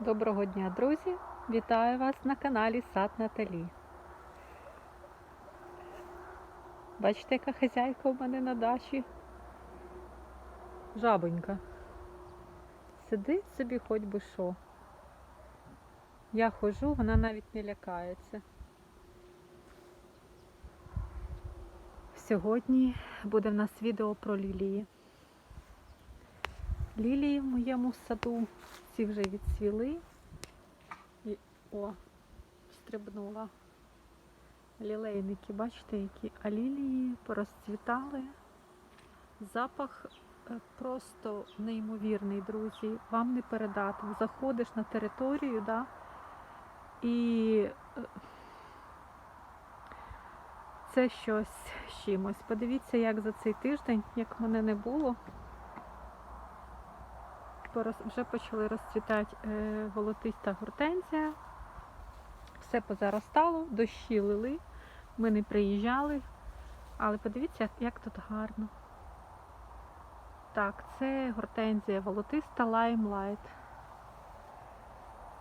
Доброго дня, друзі! Вітаю вас на каналі Сад Наталі. Бачите, яка хазяйка у мене на дачі? Жабонька. Сидить собі хоч би що. Я ходжу, вона навіть не лякається. Сьогодні буде в нас відео про лілії. Лілії в моєму саду ці вже відцвіли. І, о, стрибнула. Лілейники, бачите, які, а лілії порозцвітали. Запах е, просто неймовірний, друзі. Вам не передати. Заходиш на територію, да, і е, це щось з чимось. Подивіться, як за цей тиждень, як мене не було, порос- вже почали розцвітати е, волотиста гортензія. Все позаростало, дощі лили, ми не приїжджали. Але подивіться, як, тут гарно. Так, це гортензія волотиста Limelight.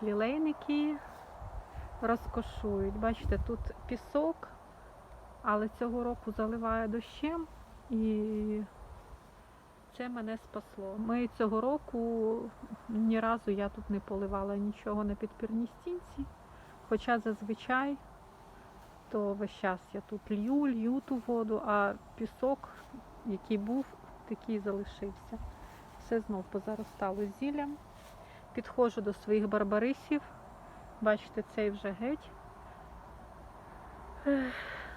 Лілейники розкошують. Бачите, тут пісок, але цього року заливає дощем і це мене спасло. Ми цього року ні разу я тут не поливала нічого на підпірній стінці. Хоча зазвичай то весь час я тут лью, лью ту воду, а пісок, який був, такий залишився. Все знов позаростало зіллям. Підходжу до своїх барбарисів. Бачите, цей вже геть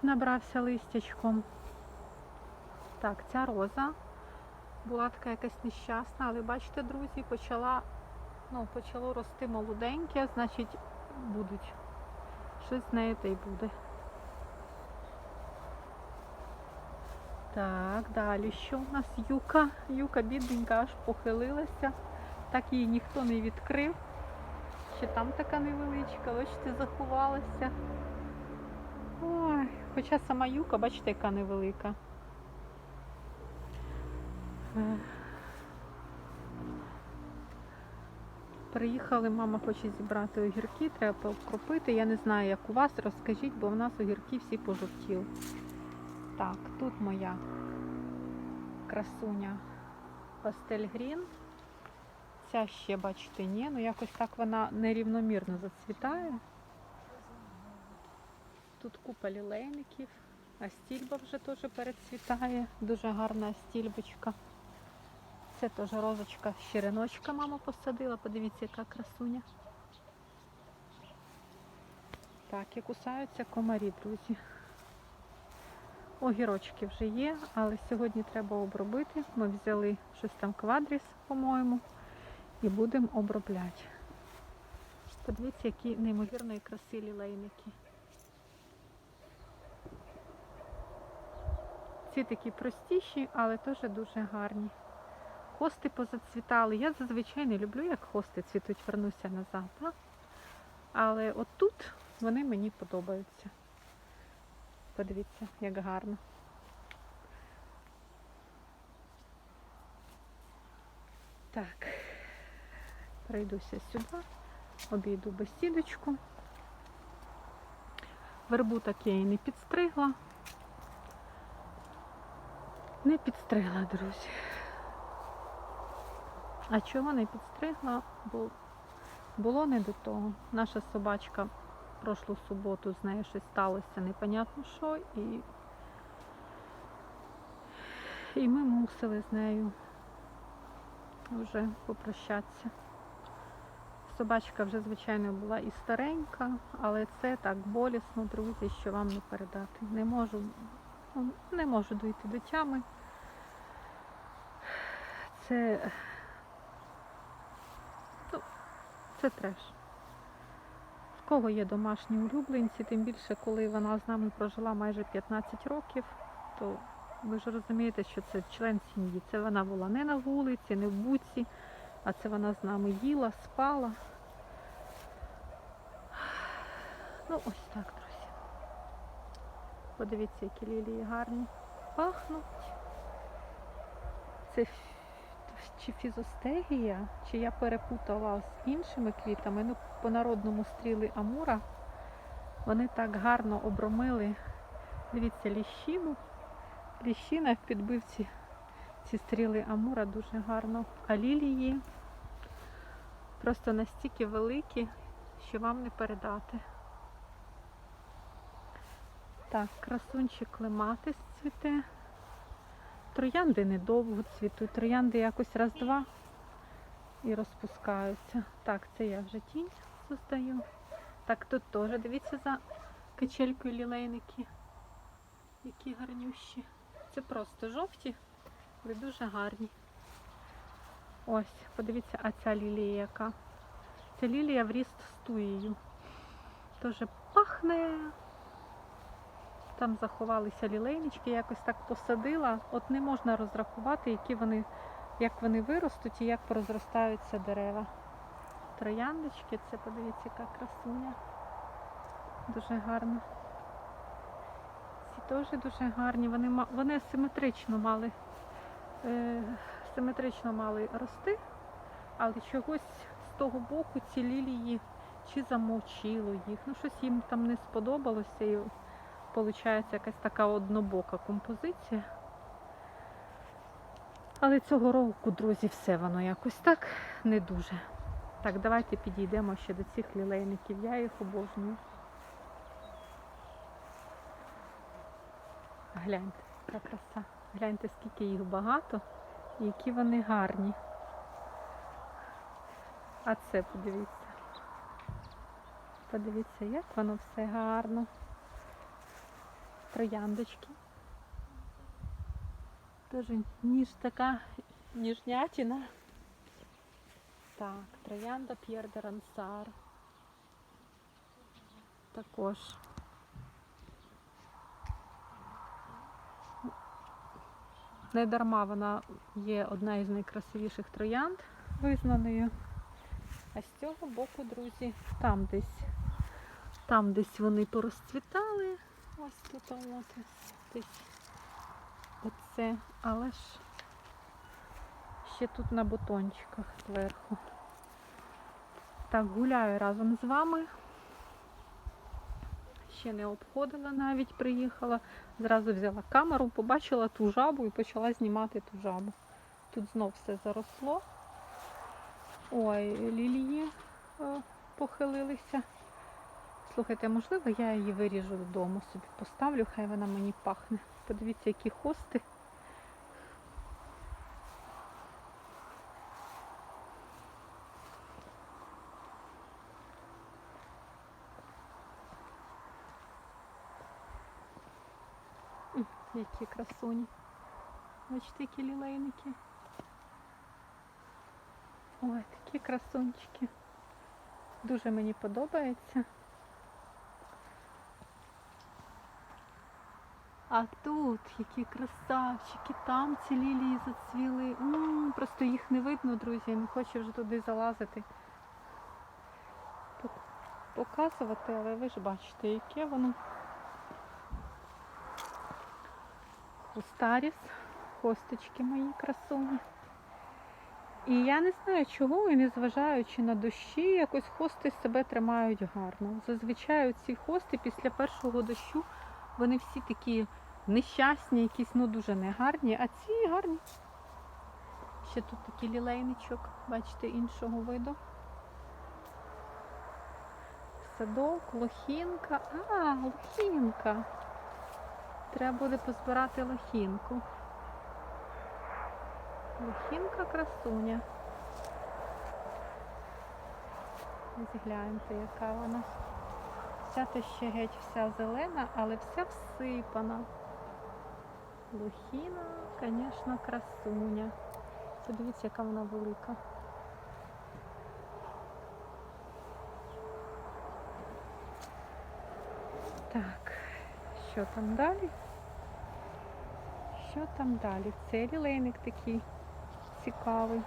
набрався листячком. Так, ця роза була така якась нещасна, але бачите, друзі, почала, ну, почало рости молоденьке, значить будуть. Щось з нею та й буде. Так, далі що у нас юка? Юка бідненька аж похилилася. Так її ніхто не відкрив. Ще там така невеличка, бачите, заховалася. Ой, хоча сама юка, бачите, яка невелика. Приїхали, мама хоче зібрати огірки, треба покропити. Я не знаю, як у вас, розкажіть, бо в нас огірки всі пожовтіли. Так, тут моя красуня пастель грін. Ця ще, бачите, ні, ну якось так вона нерівномірно зацвітає. Тут купа лілейників, а стільба вже теж перецвітає. Дуже гарна стільбочка. Це теж розочка щириночка мама посадила. Подивіться, яка красуня. Так, і кусаються комарі, друзі. Огірочки вже є, але сьогодні треба обробити. Ми взяли щось там квадріс, по-моєму, і будемо обробляти. Подивіться, які неймовірної краси лілейники. Ці такі простіші, але теж дуже гарні. Хости позацвітали. Я зазвичай не люблю, як хости цвітуть, вернуся назад. Так? Але отут вони мені подобаються. Подивіться, як гарно. Так, пройдуся сюди, обійду бесідочку. Вербу так я і не підстригла. Не підстригла, друзі. А чого не підстригла? Бо було не до того. Наша собачка прошлу суботу з нею щось сталося, непонятно що, і, і ми мусили з нею вже попрощатися. Собачка вже, звичайно, була і старенька, але це так болісно, друзі, що вам не передати. Не можу, ну, не можу дійти до тями. Це, ну, це треш. В кого є домашні улюбленці, тим більше, коли вона з нами прожила майже 15 років, то ви ж розумієте, що це член сім'ї. Це вона була не на вулиці, не в буці, а це вона з нами їла, спала. Ну, ось так, друзі. Подивіться, які лілії гарні. Пахнуть. Це чи фізостегія, чи я перепутала з іншими квітами. Ну, по народному стріли Амура. Вони так гарно обромили. Дивіться, ліщину. Ліщина в підбивці ці стріли Амура дуже гарно. А лілії просто настільки великі, що вам не передати. Так, красунчик клематис цвіте. Троянди недовго цвітуть. Троянди якось раз-два і розпускаються. Так, це я вже тінь создаю. Так, тут теж дивіться за качелькою лілейники. Які гарнющі. Це просто жовті, але дуже гарні. Ось, подивіться, а ця лілія яка. Ця лілія в ріст з туєю. Теж пахне. Там заховалися лілейнички, якось так посадила. От не можна розрахувати, які вони, як вони виростуть і як порозростаються дерева. Трояндочки, це подивіться, яка красуня. Дуже гарно. Ці теж дуже гарні. Вони, вони симетрично мали, е, симетрично мали рости, але чогось з того боку ці лілії чи замовчило їх. Ну, щось їм там не сподобалося. І Получається якась така однобока композиція. Але цього року, друзі, все воно якось так не дуже. Так, давайте підійдемо ще до цих лілейників. Я їх обожнюю. Гляньте, яка краса. Гляньте, скільки їх багато і які вони гарні. А це подивіться. Подивіться, як воно все гарно трояндочки. Тоже ніж така ніжнятина. Так, троянда П'єр де Рансар. Також. Не дарма вона є одна із найкрасивіших троянд визнаною. А з цього боку, друзі, там десь, там десь вони порозцвітали. Ось тут десь оце, але ж ще тут на бутончиках зверху. Так, гуляю разом з вами. Ще не обходила навіть, приїхала. Зразу взяла камеру, побачила ту жабу і почала знімати ту жабу. Тут знов все заросло. Ой, лілії е, похилилися. Слухайте, можливо, я її виріжу вдома собі поставлю, хай вона мені пахне. Подивіться, які хости. Які красуні. Бачите, які лілейники. Ой, такі красунчики. Дуже мені подобається. А тут які красавчики, там ці лілії зацвіли. М, Просто їх не видно, друзі, я не хочу вже туди залазити. Показувати, але ви ж бачите, яке воно. Хустаріс, хосточки мої красуні. І я не знаю чого, і незважаючи на дощі, якось хости себе тримають гарно. Зазвичай ці хости після першого дощу вони всі такі нещасні, якісь ну дуже негарні, а ці гарні. Ще тут такий лілейничок, бачите, іншого виду. Садок, лохінка. А, лохінка. Треба буде позбирати лохінку. Лохінка красуня. Ось гляньте, яка вона. Вся то ще геть вся зелена, але вся всипана. Лохіна, звісно, красуня. Подивіться, яка вона велика. Так, що там далі? Що там далі? Це лілейник такий цікавий.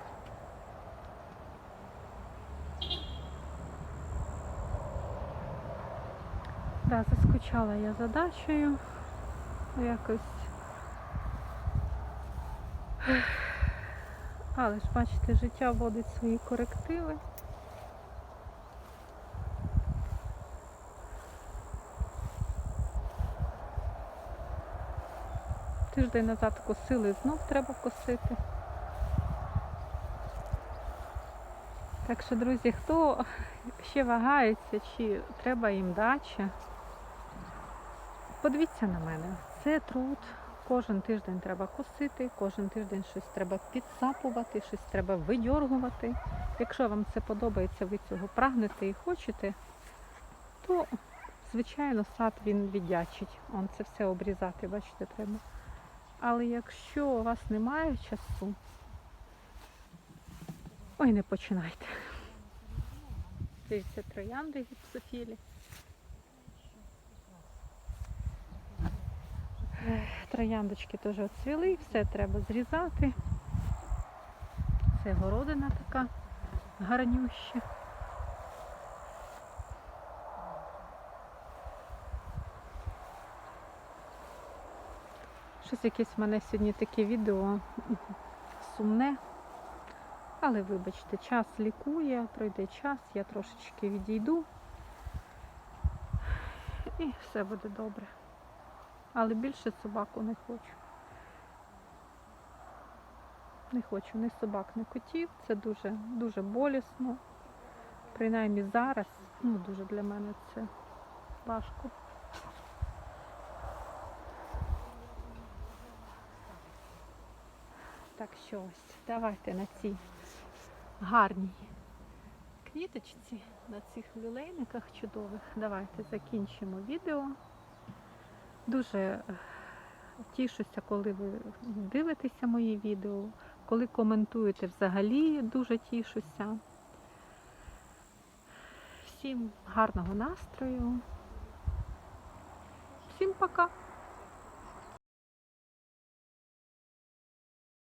Да, заскучала я за дачею. Якось Але ж бачите, життя вводить свої корективи. Тиждень назад косили, знов треба косити. Так що, друзі, хто ще вагається, чи треба їм дача, подивіться на мене. Це труд. Кожен тиждень треба косити, кожен тиждень щось треба підсапувати, щось треба видьоргувати. Якщо вам це подобається, ви цього прагнете і хочете, то, звичайно, сад він віддячить. Он це все обрізати, бачите, треба. Але якщо у вас немає часу, ой, не починайте. Дивіться, троянди гіпсофілі. Трояндочки теж оцвіли, все треба зрізати. Це городина така гарнюща. Щось якесь в мене сьогодні таке відео сумне. Але вибачте, час лікує, пройде час, я трошечки відійду. І все буде добре. Але більше собаку не хочу. Не хочу ні собак, ні котів. Це дуже, дуже болісно. Принаймні зараз, ну дуже для мене це важко. Так що ось, давайте на цій гарній квіточці, на цих лілейниках чудових. Давайте закінчимо відео. Дуже е, тішуся, коли ви дивитеся мої відео, коли коментуєте взагалі, дуже тішуся. Всім гарного настрою. Всім пока!